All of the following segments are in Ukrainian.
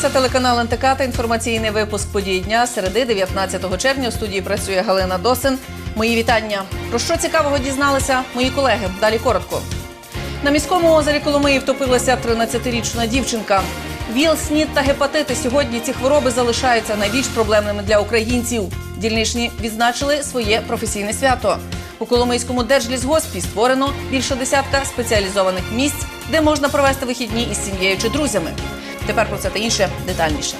дивитеся телеканал НТК та інформаційний випуск подій дня середи 19 червня. У студії працює Галина Досин. Мої вітання. Про що цікавого дізналися мої колеги? Далі коротко. На міському озері Коломиї втопилася 13-річна дівчинка. ВІЛ, СНІД та гепатити сьогодні ці хвороби залишаються найбільш проблемними для українців. Дільничні відзначили своє професійне свято. У Коломийському держлісгоспі створено більше десятка спеціалізованих місць, де можна провести вихідні із сім'єю чи друзями. Тепер про це та інше детальніше.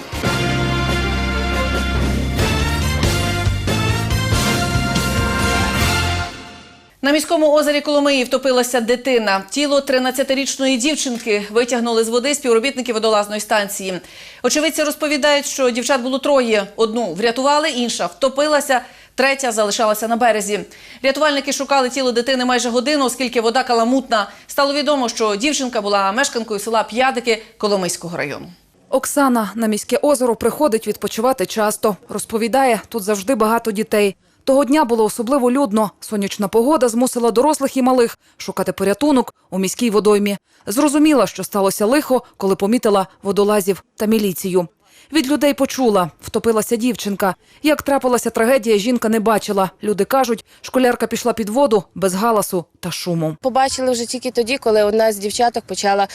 На міському озері Коломиї втопилася дитина. Тіло 13-річної дівчинки витягнули з води співробітники водолазної станції. Очевидці розповідають, що дівчат було троє. Одну врятували, інша втопилася, третя залишалася на березі. Рятувальники шукали тіло дитини майже годину, оскільки вода каламутна. Стало відомо, що дівчинка була мешканкою села П'ядики Коломийського району. Оксана на міське озеро приходить відпочивати часто. Розповідає, тут завжди багато дітей. Того дня було особливо людно. Сонячна погода змусила дорослих і малих шукати порятунок у міській водоймі. Зрозуміла, що сталося лихо, коли помітила водолазів та міліцію. Від людей почула, втопилася дівчинка. Як трапилася трагедія, жінка не бачила. Люди кажуть, школярка пішла під воду без галасу та шуму. Побачили вже тільки тоді, коли одна з дівчаток почала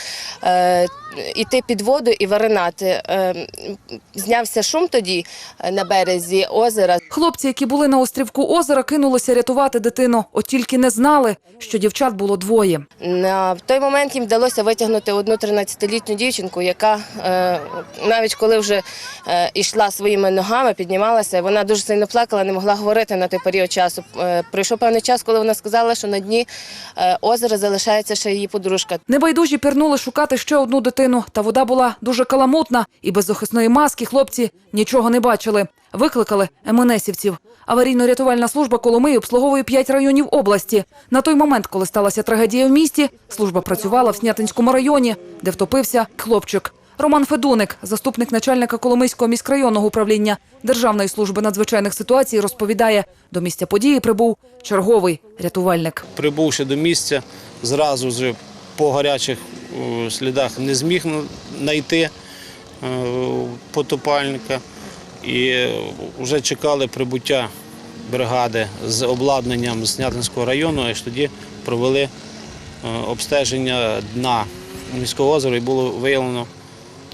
е, йти під воду і варинати. Е, знявся шум тоді е, на березі озера. Хлопці, які були на острівку озера, кинулися рятувати дитину, от тільки не знали, що дівчат було двоє. На той момент їм вдалося витягнути одну 13-літню дівчинку, яка е, навіть коли вже йшла своїми ногами, піднімалася, вона дуже сильно плакала, не могла говорити на той період часу. Пройшов певний час, коли вона сказала, що на дні озера залишається ще її подружка. Небайдужі пірнули шукати ще одну дитину, та вода була дуже каламутна, і без захисної маски хлопці нічого не бачили. Викликали МНСівців. Аварійно-рятувальна служба Коломиї обслуговує п'ять районів області. На той момент, коли сталася трагедія в місті, служба працювала в Снятинському районі, де втопився хлопчик. Роман Федуник, заступник начальника Коломийського міськрайонного управління Державної служби надзвичайних ситуацій, розповідає, до місця події прибув черговий рятувальник. прибувши до місця, зразу ж по гарячих е, слідах не зміг знайти е, потопальника і вже чекали прибуття бригади з обладнанням Снятинського району, аж тоді провели е, обстеження дна міського озера і було виявлено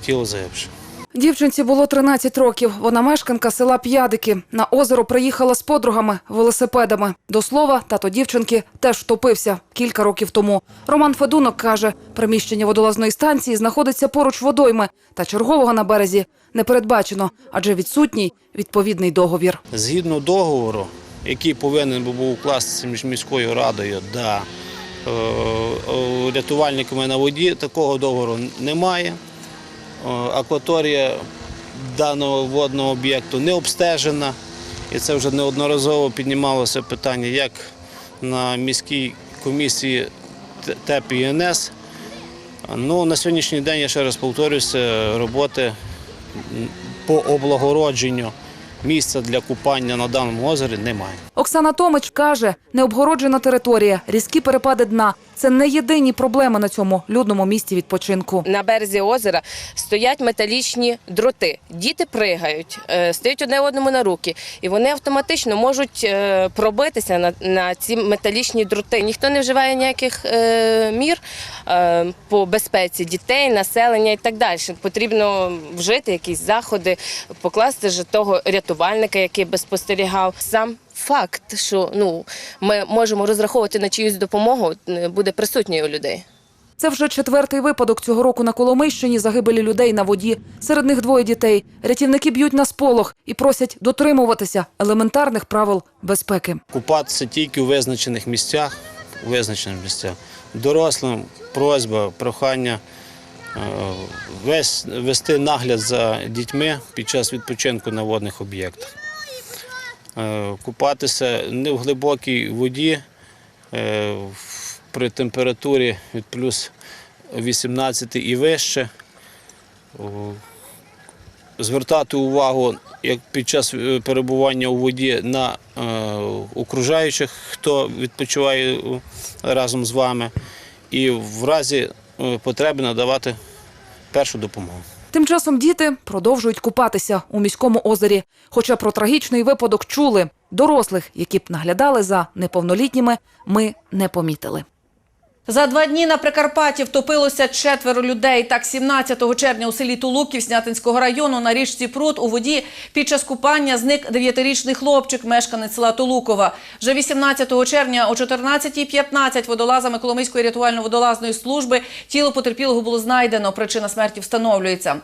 тіло загибшого. Дівчинці було 13 років. Вона мешканка села П'ядики. На озеро приїхала з подругами велосипедами. До слова, тато дівчинки теж втопився кілька років тому. Роман Федунок каже, приміщення водолазної станції знаходиться поруч водойми, та чергового на березі не передбачено, адже відсутній відповідний договір. Згідно договору, який повинен був укластися між міською радою та е, е, рятувальниками на воді, такого договору немає. Е, Акваторія даного водного об'єкту не обстежена. І це вже неодноразово піднімалося питання як на міській комісії ТЕП і НС. Ну, на сьогоднішній день, я ще раз повторюся, роботи по облагородженню місця для купання на даному озері немає. Оксана Томич каже, необгороджена територія, різкі перепади дна це не єдині проблеми на цьому людному місці відпочинку. На березі озера стоять металічні дроти. Діти пригають, е, стають одне одному на руки, і вони автоматично можуть е, пробитися на, ці металічні дроти. Ніхто не вживає ніяких е, мір по безпеці дітей, населення і так далі. Потрібно вжити якісь заходи, покласти ж того рятувальника, який би спостерігав. Сам факт, що ну ми можемо розраховувати на чиюсь допомогу, е, буде присутньою у людей. Це вже четвертий випадок цього року на Коломийщині загибелі людей на воді. Серед них двоє дітей. Рятівники б'ють на сполох і просять дотримуватися елементарних правил безпеки. Купатися тільки у визначених місцях, у визначених місцях. Дорослим просьба, прохання е, весь, вести нагляд за дітьми під час відпочинку на водних об'єктах. Е, Купатися не в глибокій воді е, при температурі від плюс 18 і вище. Звертати увагу як під час е, перебування у воді на окружаючих, хто відпочиває разом з вами, і в разі потреби надавати першу допомогу. Тим часом діти продовжують купатися у міському озері. Хоча про трагічний випадок чули. Дорослих, які б наглядали за неповнолітніми, ми не помітили. За два дні на Прикарпатті втопилося четверо людей. Так, 17 червня у селі Тулубків Снятинського району на річці Прут у воді під час купання зник дев'ятирічний хлопчик, мешканець села Тулукова. Вже 18 червня о 14.15 водолазами Коломийської рятувально-водолазної служби тіло потерпілого було знайдено. Причина смерті встановлюється.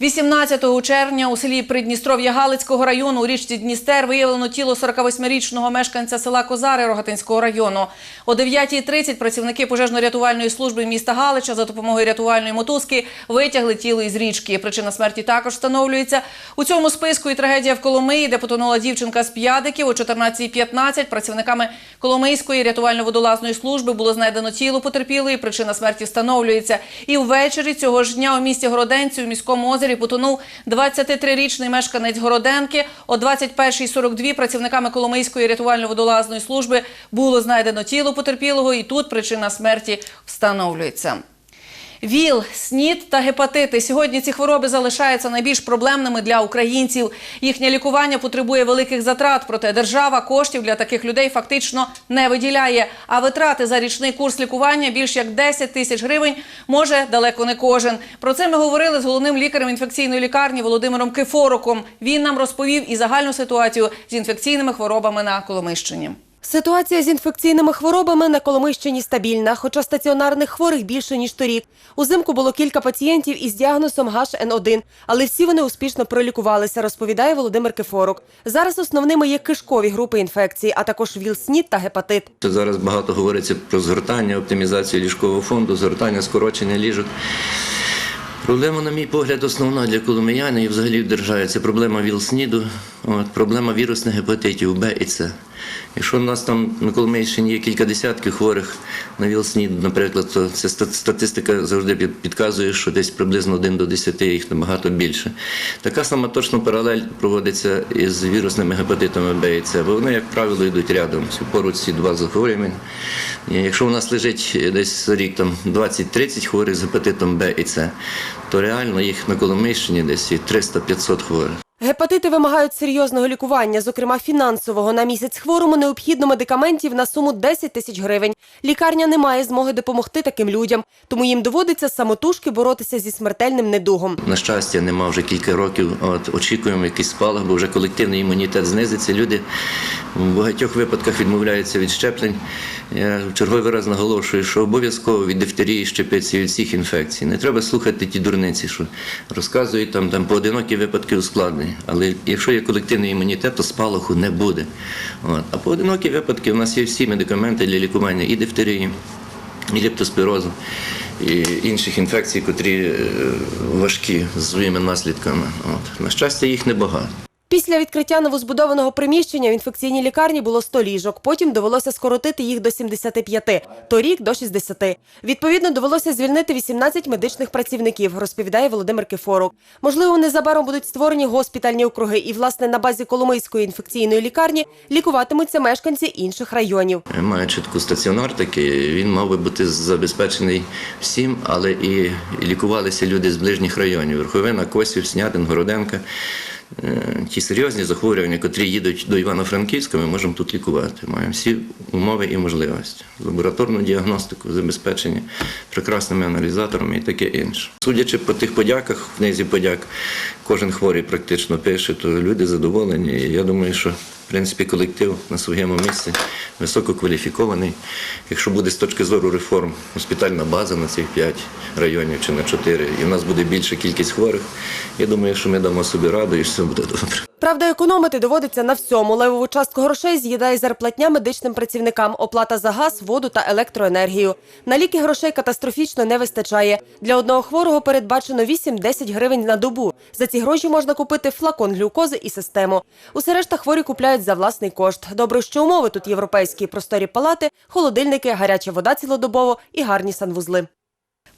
18 червня у селі Придністров'я Галицького району у річці Дністер виявлено тіло 48-річного мешканця села Козари Рогатинського району. О 9.30 працівники пожежно-рятувальної служби міста Галича за допомогою рятувальної мотузки витягли тіло із річки. Причина смерті також встановлюється. У цьому списку і трагедія в Коломиї, де потонула дівчинка з п'ядиків. О 14.15 працівниками Коломийської рятувально-водолазної служби було знайдено тіло потерпілої. Причина смерті встановлюється. І ввечері цього ж дня у місті Городенці у міському озері потонув 23-річний мешканець Городенки. О 21.42 працівниками Коломийської рятувально-водолазної служби було знайдено тіло потерпілого, і тут причина смерті встановлюється. ВІЛ, СНІД та гепатити. Сьогодні ці хвороби залишаються найбільш проблемними для українців. Їхнє лікування потребує великих затрат, проте держава коштів для таких людей фактично не виділяє. А витрати за річний курс лікування більш як 10 тисяч гривень може далеко не кожен. Про це ми говорили з головним лікарем інфекційної лікарні Володимиром Кифороком. Він нам розповів і загальну ситуацію з інфекційними хворобами на Коломийщині. Ситуація з інфекційними хворобами на Коломийщині стабільна, хоча стаціонарних хворих більше ніж торік. Узимку було кілька пацієнтів із діагнозом H1N1, але всі вони успішно пролікувалися, розповідає Володимир Кефорок. Зараз основними є кишкові групи інфекцій, а також ВІЛ-СНІД та гепатит. Зараз багато говориться про згортання, оптимізацію ліжкового фонду, згортання, скорочення ліжок. Проблема, на мій погляд, основна для коломиян і взагалі в державі це проблема ВІЛ-СНІДу, проблема вірусних гепатитів Б і С. Якщо у нас там на Коломийщині є кілька десятків хворих на ВІЛ-СНІД, наприклад, то ста- статистика завжди підказує, що десь приблизно 1 до 10 їх набагато більше. Така сама точно паралель проводиться із вірусними гепатитами Б і С, бо вони, як правило, йдуть рядом. Поруч ці два захворювання. Якщо у нас лежить десь рік там 20-30 хворих з гепатитом Б і С, то реально їх на Коломийщині десь є 300-500 хворих. Гепатити вимагають серйозного лікування, зокрема фінансового. На місяць хворому необхідно медикаментів на суму 10 тисяч гривень. Лікарня не має змоги допомогти таким людям, тому їм доводиться самотужки боротися зі смертельним недугом. На щастя, нема вже кілька років. От очікуємо якийсь спалах, бо вже колективний імунітет знизиться. Люди в багатьох випадках відмовляються від щеплень. Я в черговий раз наголошую, що обов'язково від дифтерії щепитися і від всіх інфекцій. Не треба слухати ті дурниці, що розказують там, там поодинокі випадки ускладнень. Але якщо є колективний імунітет, то спалаху не буде. От. А поодинокі випадки у нас є всі медикаменти для лікування і дифтерії, і лептоспірозу, і інших інфекцій, котрі е, важкі з своїми наслідками. От. На щастя, їх небагато. Після відкриття новозбудованого приміщення в інфекційній лікарні було 100 ліжок. Потім довелося скоротити їх до 75, торік до 60. Відповідно, довелося звільнити 18 медичних працівників, розповідає Володимир Кефорук. Можливо, незабаром будуть створені госпітальні округи, і власне на базі Коломийської інфекційної лікарні лікуватимуться мешканці інших районів. Має чітку стаціонар такий, він мав би бути забезпечений всім, але і лікувалися люди з ближніх районів. Верховина, Косів, Снятин, Городенка. Е, Ті серйозні захворювання, котрі їдуть до Івано-Франківська, ми можемо тут лікувати. Маємо всі умови і можливості. Лабораторну діагностику, забезпечення прекрасними аналізаторами і таке інше. Судячи по тих подяках, в книзі подяк, кожен хворий практично пише, то люди задоволені. Я думаю, що принципі колектив на своєму місці висококваліфікований. Якщо буде з точки зору реформ госпітальна база на цих 5 районів чи на 4, і в нас буде більша кількість хворих, я думаю, що ми дамо собі раду і все буде добре. Правда, економити доводиться на всьому. Левову частку грошей з'їдає зарплатня медичним працівникам, оплата за газ, воду та електроенергію. На ліки грошей катастрофічно не вистачає. Для одного хворого передбачено 8-10 гривень на добу. За ці гроші можна купити флакон глюкози і систему. Усе решта хворі купляють за власний кошт. Добре, що умови тут європейські просторі палати, холодильники, гаряча вода цілодобово і гарні санвузли.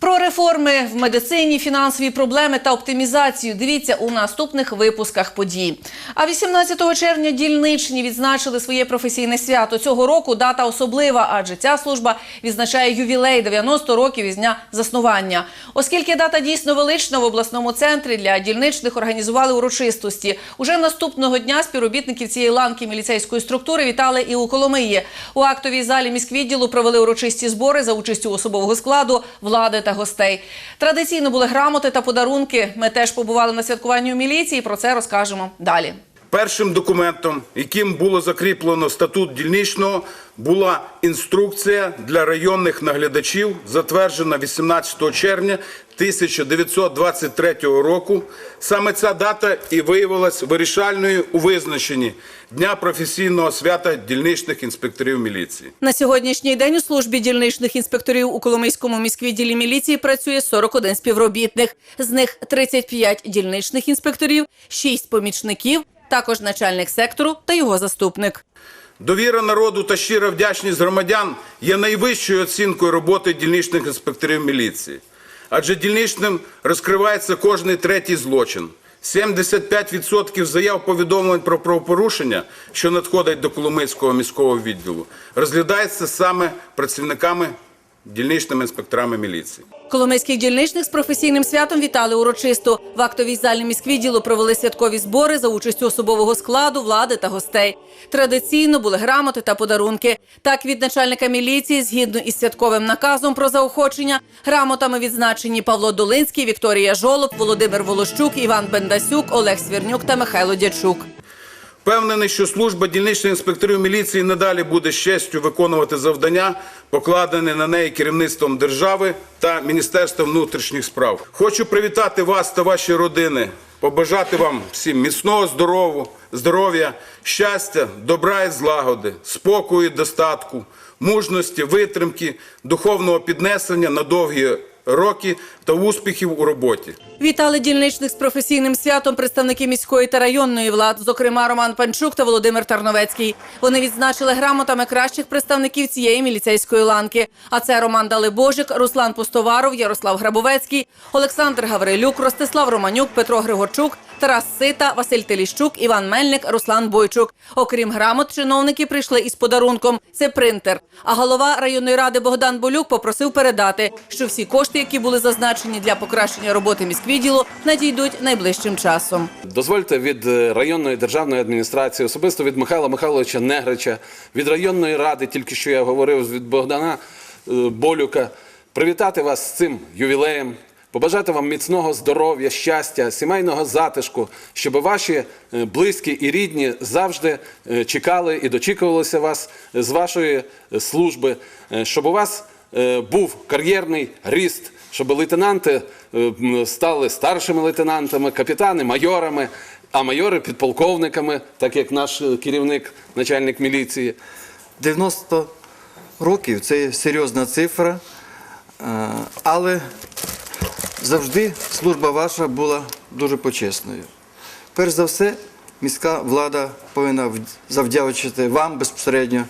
Про реформи в медицині, фінансові проблеми та оптимізацію дивіться у наступних випусках подій. А 18 червня дільничні відзначили своє професійне свято. Цього року дата особлива, адже ця служба відзначає ювілей 90 років із дня заснування. Оскільки дата дійсно велична в обласному центрі для дільничних організували урочистості. Уже наступного дня співробітників цієї ланки міліцейської структури вітали і у Коломиї. У актовій залі міськвідділу провели урочисті збори за участю особового складу, влади та гостей. Традиційно були грамоти та подарунки. Ми теж побували на святкуванні у міліції. Про це розкажемо далі. Першим документом, яким було закріплено статут дільничного, була інструкція для районних наглядачів, затверджена 18 червня 1923 року. Саме ця дата і виявилась вирішальною у визначенні Дня професійного свята дільничних інспекторів міліції. На сьогоднішній день у службі дільничних інспекторів у Коломийському міськвідділі міліції працює 41 співробітник. З них 35 дільничних інспекторів, 6 помічників, також начальник сектору та його заступник. Довіра народу та щира вдячність громадян є найвищою оцінкою роботи дільничних інспекторів міліції. Адже дільничним розкривається кожний третій злочин. 75% заяв повідомлень про правопорушення, що надходять до Коломийського міського відділу, розглядається саме працівниками дільничними інспекторами міліції. Коломийських дільничних з професійним святом вітали урочисто. В актовій залі міськвідділу провели святкові збори за участю особового складу, влади та гостей. Традиційно були грамоти та подарунки. Так від начальника міліції, згідно із святковим наказом про заохочення, грамотами відзначені Павло Долинський, Вікторія Жолоб, Володимир Волощук, Іван Бендасюк, Олег Свірнюк та Михайло Дячук. Впевнений, що служба дільничних інспекторів міліції надалі буде з честю виконувати завдання, покладені на неї керівництвом держави та Міністерством внутрішніх справ. Хочу привітати вас та ваші родини, побажати вам всім міцного здоров'я, здоров'я, щастя, добра і злагоди, спокою, і достатку, мужності, витримки, духовного піднесення на довгі роки та успіхів у роботі. Вітали дільничних з професійним святом представники міської та районної влад, зокрема Роман Панчук та Володимир Тарновецький. Вони відзначили грамотами кращих представників цієї міліцейської ланки. А це Роман Далебожик, Руслан Пустоваров, Ярослав Грабовецький, Олександр Гаврилюк, Ростислав Романюк, Петро Григорчук, Тарас Сита, Василь Теліщук, Іван Мельник, Руслан Бойчук. Окрім грамот, чиновники прийшли із подарунком. Це принтер. А голова районної ради Богдан Болюк попросив передати, що всі кошти, які були зазначені для покращення роботи міськвідділу, надійдуть найближчим часом. Дозвольте від е, районної державної адміністрації, особисто від Михайла Михайловича Негрича, від районної ради, тільки що я говорив від Богдана е, Болюка, привітати вас з цим ювілеєм. Побажати вам міцного здоров'я, щастя, сімейного затишку, щоб ваші е, близькі і рідні завжди е, чекали і дочікувалися вас з вашої е, служби, е, щоб у вас е, був кар'єрний ріст, щоб лейтенанти е, стали старшими лейтенантами, капітани, майорами, а майори підполковниками, так як наш е, керівник, начальник міліції. 90 років це серйозна цифра, е, але завжди служба ваша була дуже почесною. Перш за все, міська влада повинна завдячити вам безпосередньо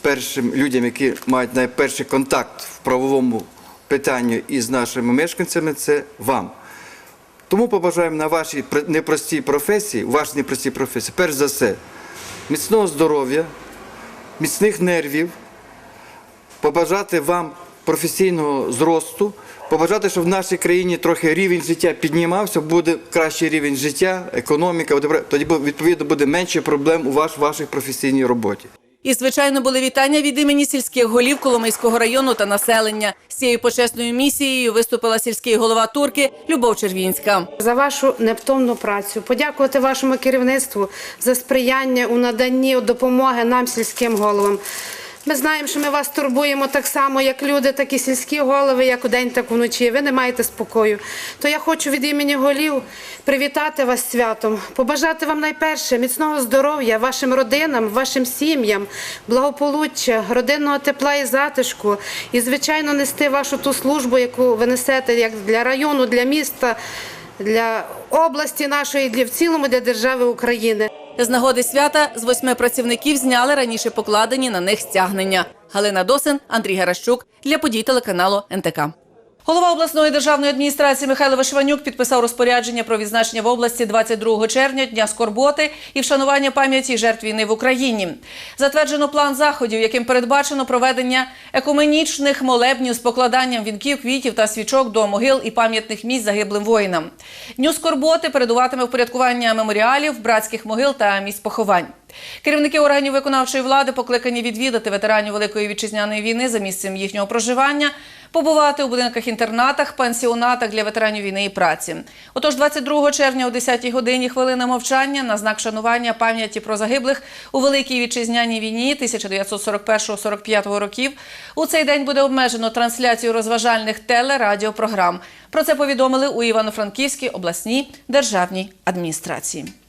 першим людям, які мають найперший контакт в правовому питанні із нашими мешканцями, це вам. Тому побажаємо на вашій непростій професії, вашій непростій професії, перш за все, міцного здоров'я, міцних нервів, побажати вам професійного зросту, побажати, щоб в нашій країні трохи рівень життя піднімався, буде кращий рівень життя, економіка, тоді відповідно буде менше проблем у ваш, вашій професійній роботі. І, звичайно, були вітання від імені сільських голів Коломийського району та населення. З цією почесною місією виступила сільський голова Турки Любов Червінська. за вашу невтомну працю, подякувати вашому керівництву за сприяння у наданні допомоги нам, сільським головам. Ми знаємо, що ми вас турбуємо так само, як люди, так і сільські голови, як удень, так вночі. Ви не маєте спокою. То я хочу від імені голів привітати вас святом, побажати вам найперше міцного здоров'я вашим родинам, вашим сім'ям, благополуччя, родинного тепла і затишку, і, звичайно, нести вашу ту службу, яку ви несете як для району, для міста, для області нашої, для в цілому для держави України. З нагоди свята з восьми працівників зняли раніше покладені на них стягнення. Галина Досин, Андрій Гаращук для подій телеканалу НТК. Голова обласної державної адміністрації Михайло Вишиванюк підписав розпорядження про відзначення в області 22 червня Дня скорботи і вшанування пам'яті жертв війни в Україні. Затверджено план заходів, яким передбачено проведення екуменічних молебнів з покладанням вінків, квітів та свічок до могил і пам'ятних місць загиблим воїнам. Дню скорботи передуватиме впорядкування меморіалів, братських могил та місць поховань. Керівники органів виконавчої влади покликані відвідати ветеранів Великої вітчизняної війни за місцем їхнього проживання, побувати у будинках-інтернатах, пансіонатах для ветеранів війни і праці. Отож, 22 червня о 10 годині хвилина мовчання на знак шанування пам'яті про загиблих у Великій вітчизняній війні 1941-45 років. У цей день буде обмежено трансляцію розважальних телерадіопрограм. Про це повідомили у Івано-Франківській обласній державній адміністрації.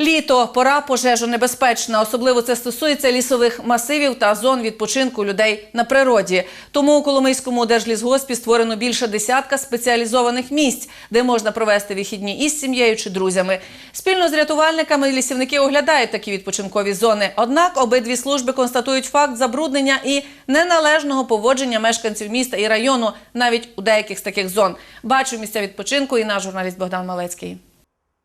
Літо пора пожежонебезпечна. Особливо це стосується лісових масивів та зон відпочинку людей на природі. Тому у Коломийському держлісгоспі створено більше десятка спеціалізованих місць, де можна провести вихідні із сім'єю чи друзями. Спільно з рятувальниками лісівники оглядають такі відпочинкові зони. Однак обидві служби констатують факт забруднення і неналежного поводження мешканців міста і району навіть у деяких з таких зон. Бачу місця відпочинку і наш журналіст Богдан Малецький.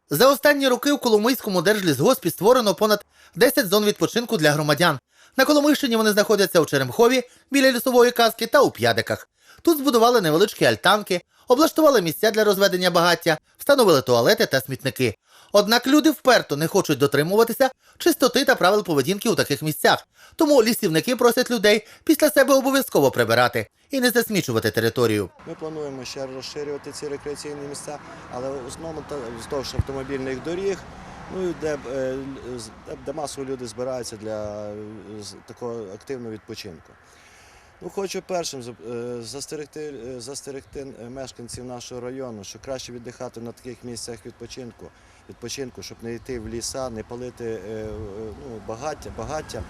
За останні роки у Коломийському держлісгоспі створено понад 10 зон відпочинку для громадян. На Коломийщині вони знаходяться у Черемхові, біля лісової казки та у П'ядиках. Тут збудували невеличкі альтанки, облаштували місця для розведення багаття, встановили туалети та смітники. Однак люди вперто не хочуть дотримуватися чистоти та правил поведінки у таких місцях. Тому лісівники просять людей після себе обов'язково прибирати і не засмічувати територію. Ми плануємо ще розширювати ці рекреаційні місця, але в основному вздовж автомобільних доріг, ну де, е, де, масово люди збираються для е, такого активного відпочинку. Ну, хочу першим е, застерегти, застерегти мешканців нашого району, що краще віддихати на таких місцях відпочинку, відпочинку, щоб не йти в ліса, не палити е, е, ну, багаття, багаття.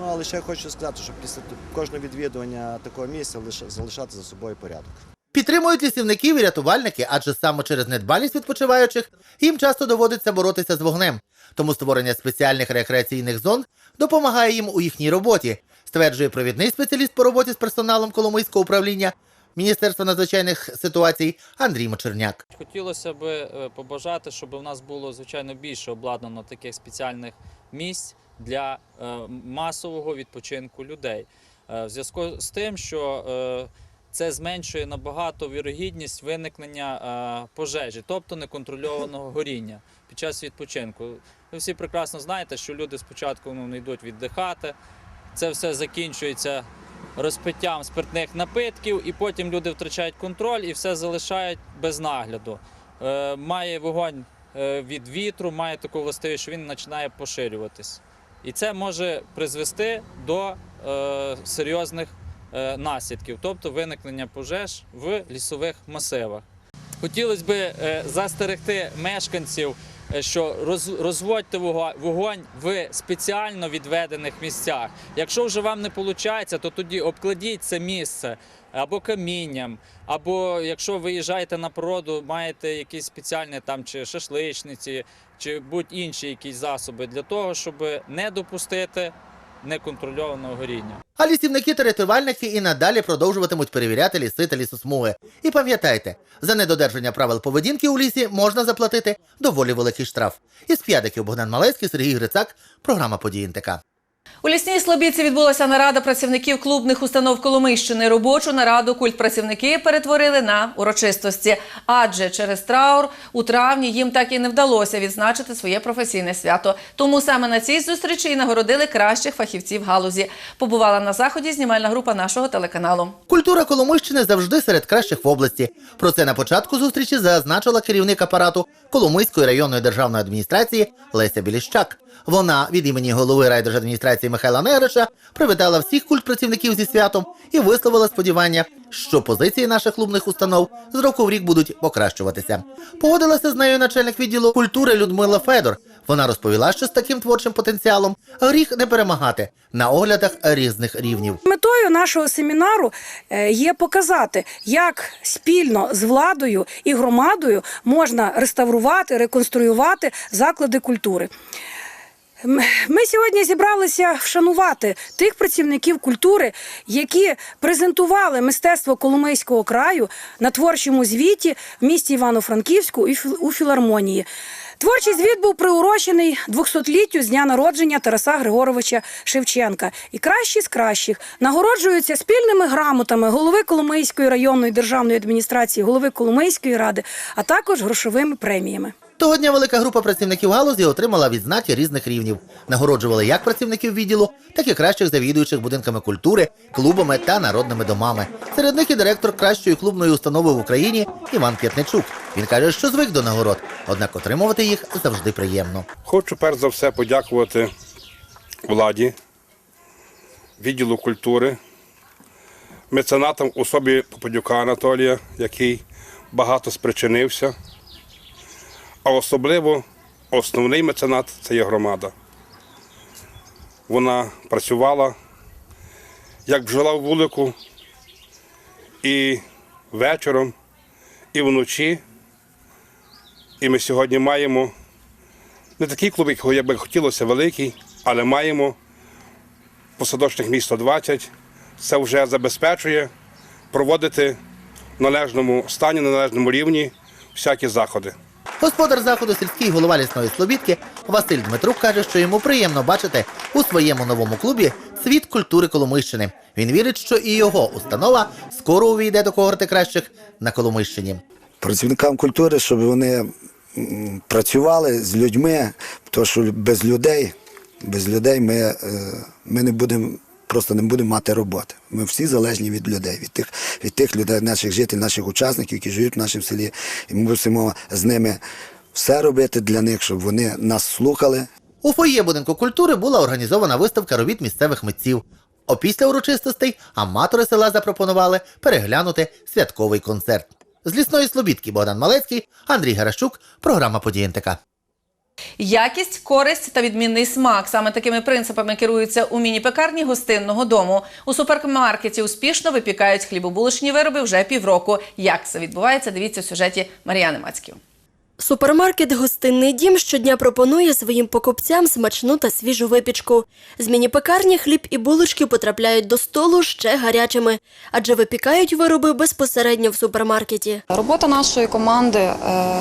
Ну, але ще хочу сказати, що після кожного відвідування такого місця залишати за собою порядок. Підтримують лісівників і рятувальники, адже саме через недбалість відпочиваючих їм часто доводиться боротися з вогнем. Тому створення спеціальних рекреаційних зон допомагає їм у їхній роботі, стверджує провідний спеціаліст по роботі з персоналом Коломийського управління Міністерства надзвичайних ситуацій Андрій Мочерняк. Хотілося б е, побажати, щоб у нас було звичайно більше обладнано таких спеціальних місць для е, масового відпочинку людей. Е, В зв'язку з тим, що це зменшує набагато вірогідність виникнення пожежі, тобто неконтрольованого горіння під час відпочинку. Ви всі прекрасно знаєте, що люди спочатку ну, не йдуть віддихати, це все закінчується розпиттям спиртних напитків, і потім люди втрачають контроль і все залишають без нагляду. Е, має вогонь е, від вітру, має таку властивість, що він починає поширюватись. І це може призвести до е, серйозних наслідків, тобто виникнення пожеж в лісових масивах. Хотілося б застерегти мешканців, що роз- розводьте вогонь в спеціально відведених місцях. Якщо вже вам не виходить, то тоді обкладіть це місце або камінням, або якщо виїжджаєте на природу, маєте якісь спеціальні там чи шашличниці, чи будь-інші якісь засоби для того, щоб не допустити неконтрольованого горіння. А лісівники та рятувальники і надалі продовжуватимуть перевіряти ліси та лісосмуги. І пам'ятайте, за недодержання правил поведінки у лісі можна заплатити доволі великий штраф. Із п'ядиків Богдан Малецький, Сергій Грицак, програма «Події НТК». У лісній Слобідці відбулася нарада працівників клубних установ Коломийщини. Робочу нараду культпрацівники перетворили на урочистості, адже через траур у травні їм так і не вдалося відзначити своє професійне свято. Тому саме на цій зустрічі і нагородили кращих фахівців галузі. Побувала на заході знімальна група нашого телеканалу. Культура Коломийщини завжди серед кращих в області. Про це на початку зустрічі зазначила керівник апарату Коломийської районної державної адміністрації Леся Біліщак. Вона від імені голови райдержадміністрації Михайла Негрича привітала всіх культпрацівників зі святом і висловила сподівання, що позиції наших клубних установ з року в рік будуть покращуватися. Погодилася з нею начальник відділу культури Людмила Федор. Вона розповіла, що з таким творчим потенціалом гріх не перемагати на оглядах різних рівнів. Метою нашого семінару е, є показати, як спільно з владою і громадою можна реставрувати, реконструювати заклади культури. Ми сьогодні зібралися вшанувати тих працівників культури, які презентували мистецтво Коломийського краю на творчому звіті в місті Івано-Франківську і у філармонії. Творчий звіт був приурочений 200-літтю з дня народження Тараса Григоровича Шевченка. І кращі з кращих нагороджуються спільними грамотами голови Коломийської районної державної адміністрації, голови Коломийської ради, а також грошовими преміями. Того дня велика група працівників галузі отримала відзнаки різних рівнів. Нагороджували як працівників відділу, так і кращих завідуючих будинками культури, клубами та народними домами. Серед них і директор кращої клубної установи в Україні Іван П'ятничук. Він каже, що звик до нагород, однак отримувати їх завжди приємно. Хочу перш за все подякувати владі, відділу культури, меценатам особі Попадюка Анатолія, який багато спричинився. А особливо основний меценат це є громада. Вона працювала як бджола в вулику і вечором, і вночі. І ми сьогодні маємо не такий клуб, якого я би хотілося, великий, але маємо посадочних міст 120. Це вже забезпечує проводити в належному стані, на належному рівні всякі заходи. Господар заходу сільський голова лісної слобідки Василь Дмитрук каже, що йому приємно бачити у своєму новому клубі світ культури Коломийщини. Він вірить, що і його установа скоро увійде до когорти кращих на Коломийщині. працівникам культури, щоб вони працювали з людьми, тому що без людей, без людей ми, е, ми не будемо. Просто не будемо мати роботи. Ми всі залежні від людей, від тих, від тих людей, наших жителів, наших учасників, які живуть в нашому селі. І ми мусимо з ними все робити для них, щоб вони нас слухали, У фоє будинку культури була організована виставка робіт місцевих митців. Опісля урочистостей аматори села запропонували переглянути святковий концерт. З лісної слобідки Богдан Малецький, Андрій Гарашчук, програма «Події НТК». Якість, користь та відмінний смак. Саме такими принципами керуються у міні-пекарні гостинного дому. У супермаркеті успішно випікають хлібобулочні вироби вже півроку. Як це відбувається? Дивіться в сюжеті Мар'яни Мацьків. Супермаркет «Гостинний дім» щодня пропонує своїм покупцям смачну та свіжу випічку. З міні-пекарні хліб і булочки потрапляють до столу ще гарячими, адже випікають вироби безпосередньо в супермаркеті. Робота нашої команди, е,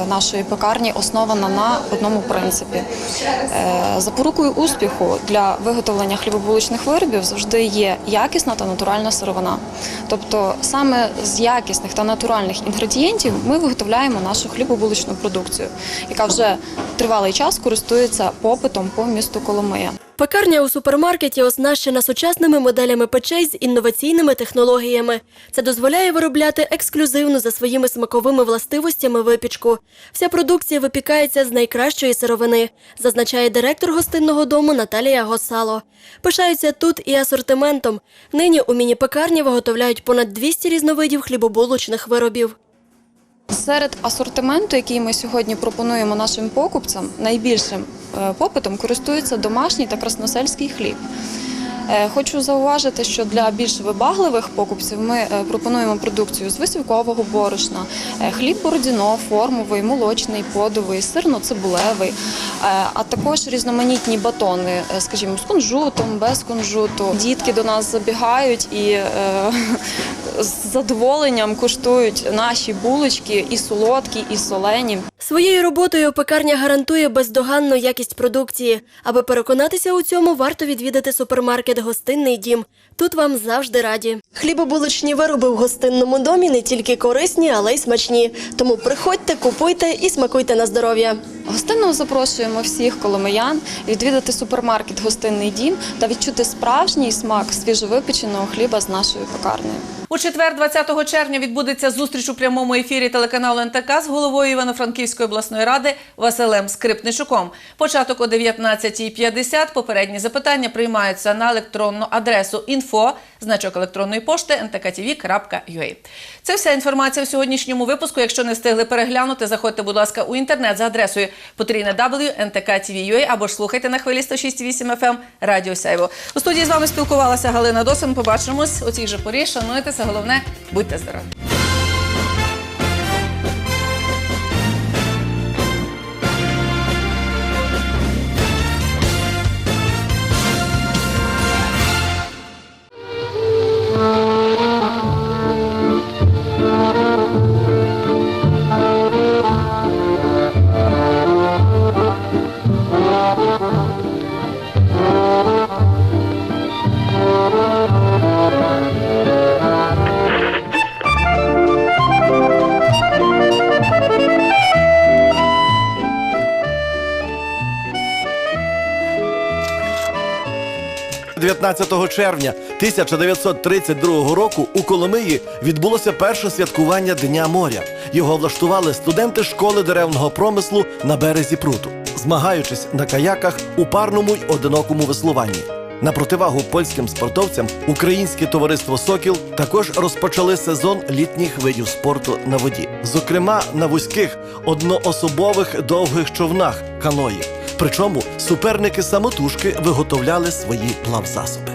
нашої пекарні основана на одному принципі. Е, Запорукою успіху для виготовлення хлібобулочних виробів завжди є якісна та натуральна сировина. Тобто саме з якісних та натуральних інгредієнтів ми виготовляємо нашу хлібобулочну продукцію, яка вже тривалий час користується попитом по місту Коломия. Пекарня у супермаркеті оснащена сучасними моделями печей з інноваційними технологіями. Це дозволяє виробляти ексклюзивну за своїми смаковими властивостями випічку. Вся продукція випікається з найкращої сировини, зазначає директор гостинного дому Наталія Госало. Пишаються тут і асортиментом. Нині у міні-пекарні виготовляють понад 200 різновидів хлібобулочних виробів. Серед асортименту, який ми сьогодні пропонуємо нашим покупцям, найбільшим е, попитом користується домашній та красносельський хліб. Е, Хочу зауважити, що для більш вибагливих покупців ми е, пропонуємо продукцію з висівкового борошна, е, хліб бородіно, формовий, молочний, подовий, сирно-цибулевий, а також різноманітні батони, скажімо, з кунжутом, без кунжуту. Дітки до нас забігають і з задоволенням куштують наші булочки і солодкі, і солені. Своєю роботою пекарня гарантує бездоганну якість продукції. Аби переконатися у цьому, варто відвідати супермаркет Гостинний дім. Тут вам завжди раді. Хлібобулочні вироби в гостинному домі не тільки корисні, але й смачні. Тому приходьте, купуйте і смакуйте на здоров'я. Гостинно запрошуємо всіх коломиян відвідати супермаркет Гостинний дім та відчути справжній смак свіжовипеченого хліба з нашою пекарнею. У четвер, 20 червня, відбудеться зустріч у прямому ефірі телеканалу НТК з головою Івано-Франківської обласної ради Василем Скрипничуком. Початок о 19.50. Попередні запитання приймаються на електронну адресу інфо, значок електронної пошти ntktv.ua. Це вся інформація в сьогоднішньому випуску. Якщо не встигли переглянути, заходьте, будь ласка, у інтернет за адресою потрійне або ж слухайте на хвилі 106.8 FM Радіо Сяйво. У студії з вами спілкувалася Галина Досин. Побачимось у цій же порі. Шануйтеся, головне, будьте здорові. 19 червня 1932 року у Коломиї відбулося перше святкування Дня моря. Його влаштували студенти школи деревного промислу на березі пруту, змагаючись на каяках у парному й одинокому веслуванні. На противагу польським спортовцям українське товариство Сокіл також розпочали сезон літніх видів спорту на воді, зокрема на вузьких одноособових довгих човнах каної. Причому суперники самотужки виготовляли свої плавзасоби.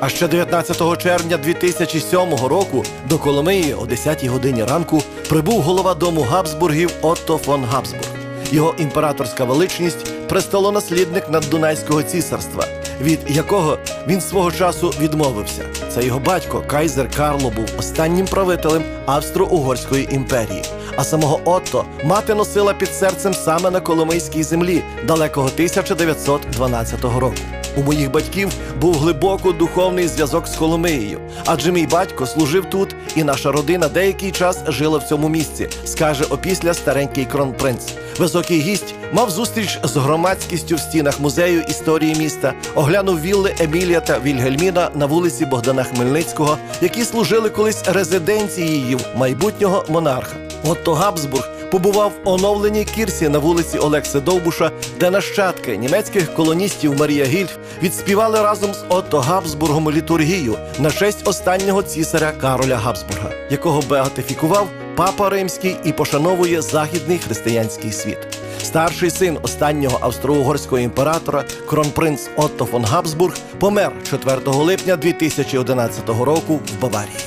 А ще 19 червня 2007 року до Коломиї о 10 годині ранку прибув голова дому Габсбургів Отто фон Габсбург. Його імператорська величність престолонаслідник наддунайського цісарства, від якого він свого часу відмовився. Це його батько Кайзер Карло був останнім правителем Австро-Угорської імперії. А самого Отто мати носила під серцем саме на Коломийській землі далекого 1912 року. У моїх батьків був глибоко духовний зв'язок з Коломиєю, адже мій батько служив тут, і наша родина деякий час жила в цьому місці, скаже опісля старенький кронпринц. Високий гість мав зустріч з громадськістю в стінах музею історії міста, оглянув вілли Емілія та Вільгельміна на вулиці Богдана Хмельницького, які служили колись резиденцією майбутнього монарха. Отто Габсбург побував в оновленій кірсі на вулиці Олекси Довбуша, де нащадки німецьких колоністів Марія Гільф відспівали разом з Отто Габсбургом літургію на честь останнього цісаря Кароля Габсбурга, якого беатифікував папа римський і пошановує західний християнський світ. Старший син останнього австро-угорського імператора, кронпринц Отто фон Габсбург, помер 4 липня 2011 року в Баварії.